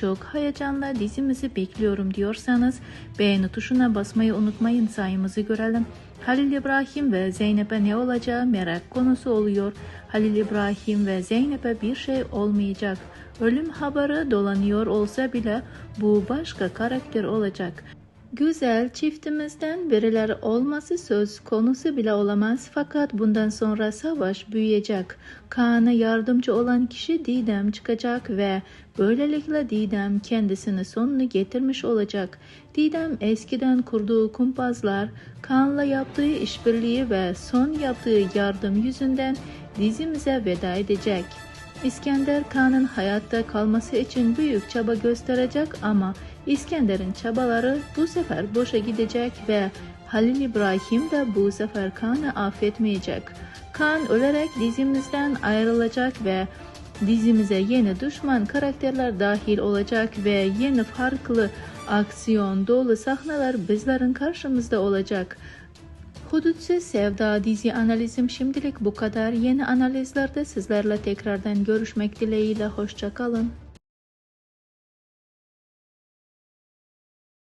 Çok heyecanla dizimizi bekliyorum diyorsanız beğeni tuşuna basmayı unutmayın sayımızı görelim. Halil İbrahim ve Zeynep'e ne olacağı merak konusu oluyor. Halil İbrahim ve Zeynep'e bir şey olmayacak. Ölüm haberi dolanıyor olsa bile bu başka karakter olacak. Güzel çiftimizden birileri olması söz konusu bile olamaz fakat bundan sonra savaş büyüyecek. Kaan'a yardımcı olan kişi Didem çıkacak ve böylelikle Didem kendisini sonunu getirmiş olacak. Didem eskiden kurduğu kumpazlar, Kaan'la yaptığı işbirliği ve son yaptığı yardım yüzünden dizimize veda edecek. İskender Kaan'ın hayatta kalması için büyük çaba gösterecek ama İskender'in çabaları bu sefer boşa gidecek ve Halil İbrahim de bu sefer Kaan'ı affetmeyecek. Kaan ölerek dizimizden ayrılacak ve dizimize yeni düşman karakterler dahil olacak ve yeni farklı aksiyon dolu sahneler bizlerin karşımızda olacak. Hudutsuz Sevda dizi analizim şimdilik bu kadar. Yeni analizlerde sizlerle tekrardan görüşmek dileğiyle. Hoşçakalın.